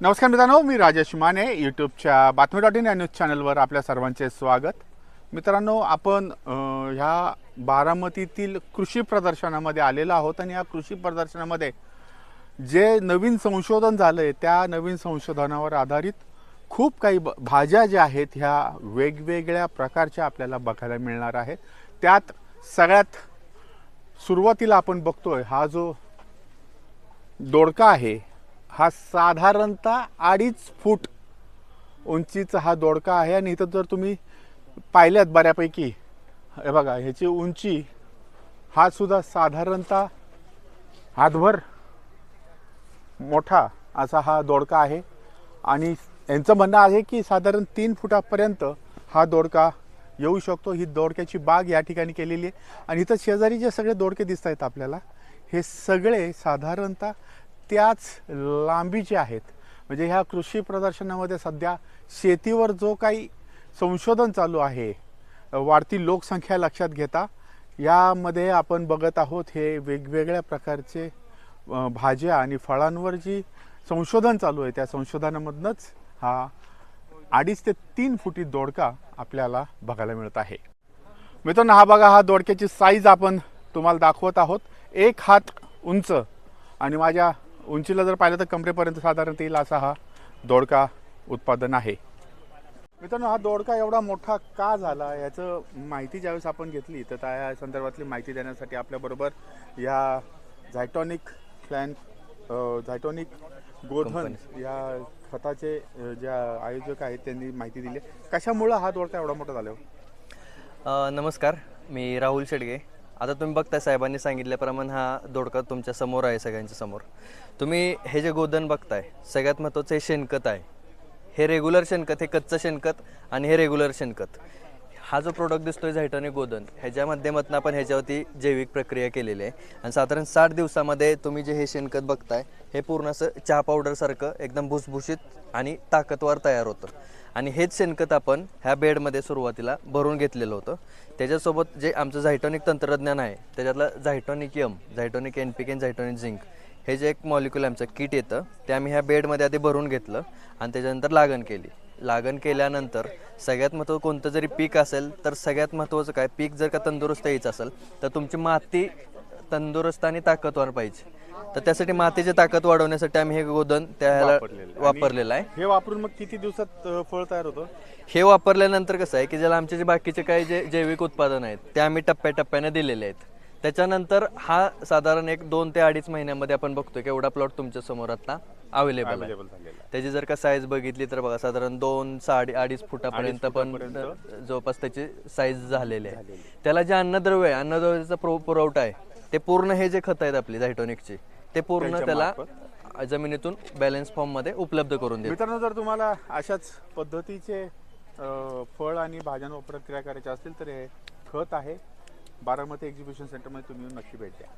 नमस्कार मित्रांनो मी राजेश माने यूट्यूबच्या बातमी डॉट इन या न्यूज चॅनलवर आपल्या सर्वांचे स्वागत. मित्रांनो आपण ह्या बारामतीतील कृषी प्रदर्शनामध्ये आलेलो आहोत आणि या कृषी प्रदर्शनामध्ये जे नवीन संशोधन झालं आहे त्या नवीन संशोधनावर आधारित खूप काही ब- भाज्या ज्या आहेत ह्या वेगवेगळ्या प्रकारच्या आपल्याला बघायला मिळणार आहेत. त्यात सगळ्यात सुरुवातीला आपण बघतोय हा जो दोडका आहे हा साधारणतः अडीच फूट उंचीचा हा दोडका आहे आणि इथं जर तुम्ही पाहिल्यात बऱ्यापैकी हे बघा ह्याची उंची हा सुद्धा साधारणतः हातभर मोठा असा हा दोडका आहे. आणि यांचं म्हणणं आहे की साधारण तीन फुटापर्यंत हा दोडका येऊ शकतो. ही दोडक्याची बाग या ठिकाणी केलेली आहे. आणि इथं शेजारी जे सगळे दोडके दिसत आहेत आपल्याला हे सगळे साधारणतः त्याच लांबीचे आहेत. म्हणजे ह्या कृषी प्रदर्शनामध्ये सध्या शेतीवर जो काही संशोधन चालू आहे वाढती लोकसंख्या लक्षात घेता यामध्ये आपण बघत आहोत हे वेगवेगळ्या प्रकारचे भाज्या आणि फळांवर जी संशोधन चालू आहे त्या संशोधनामधनंच हा अडीच ते तीन फुटी दोडका आपल्याला बघायला मिळत आहे. मित्रांनो हा बघा हा दोडक्याची साईज आपण तुम्हाला दाखवत आहोत. एक हात उंच आणि माझ्या उंचीला जर पाहिलं तर कमरेपर्यंत साधारणतः येईल असा हा दोडका उत्पादन आहे. मित्रांनो हा दोडका एवढा मोठा का झाला याचं माहिती ज्यावेळेस आपण घेतली तर त्या संदर्भातली माहिती देण्यासाठी आपल्याबरोबर या झायटॉनिक प्लॅन झायटॉनिक गोधन या खताचे ज्या आयोजक आहेत त्यांनी माहिती दिली. कशामुळं हा दोडका एवढा मोठा झाला हो? नमस्कार मी राहुल शेडगे. आता तुम्ही बघताय साहेबांनी सांगितल्याप्रमाणे हा दोडका तुमच्यासमोर आहे सगळ्यांच्या समोर. तुम्ही हे जे गोधन बघताय सगळ्यात महत्त्वाचं हे शेणखत आहे. हे रेग्युलर शेणखत हे कच्चं शेणखत आणि हे रेग्युलर शेणखत. हा जो प्रोडक्ट दिसतोय झैटॉनिक गोधन ह्याच्या माध्यमातून आपण ह्याच्यावरती जैविक प्रक्रिया केलेली आहे. आणि साधारण साठ दिवसामध्ये तुम्ही जे हे शेणखत बघताय हे पूर्ण असं चहा पावडरसारखं एकदम भुसभुशीत आणि ताकदवार तयार होतं. आणि हेच शेणखत आपण ह्या बेडमध्ये सुरुवातीला भरून घेतलेलं होतं. त्याच्यासोबत जे आमचं झायटॉनिक तंत्रज्ञान आहे त्याच्यातलं Zytonic M Zytonic N P K Zytonic zinc हे जे एक मॉलिक्युल आमचं किट येतं ते आम्ही ह्या बेडमध्ये आधी भरून घेतलं आणि त्याच्यानंतर लागण केली. लागण केल्यानंतर सगळ्यात महत्त्वाचं कोणतं जरी पीक असेल तर सगळ्यात महत्त्वाचं काय? पीक जर का तंदुरुस्त यायचं असेल तर तुमची माती तंदुरुस्त आणि ताकदवार पाहिजे. तर त्यासाठी मातीची ताकद वाढवण्यासाठी आम्ही हे गोधन त्याला वापरलेलं आहे. हे वापरून मग किती दिवसात अ, फळ तयार होतं? हे वापरल्यानंतर कसं आहे की ज्याला आमचे जे बाकीचे काही जे जैविक उत्पादन आहेत ते आम्ही टप्प्याटप्प्याने दिलेले आहेत. त्याच्यानंतर हा साधारण एक दोन ते अडीच महिन्यामध्ये आपण बघतोय की एवढा प्लॉट तुमच्यासमोर आता अवेलेबल आहे. त्याची जर का साईज बघितली तर बघा साधारण दोन साडे अडीच फुटापर्यंत पण जवळपास त्याची साईज झालेली आहे. त्याला जे अन्नद्रव्य आहे अन्नद्रव्याचा पुरव- पुरवठा आहे ते पूर्ण हे जे खत आहेत आपली झायटोनिकचे ते पूर्ण त्याला जमिनीतून बॅलन्स फॉर्ममध्ये उपलब्ध करून देतो मित्रांनो जर तुम्हाला अशाच पद्धतीचे फळ आणि भाज्यांवर प्रक्रिया करायच्या असतील तर हे खत आहे. बारामती एक्झिबिशन सेंटरमध्ये तुम्ही येऊन नक्की भेट द्या.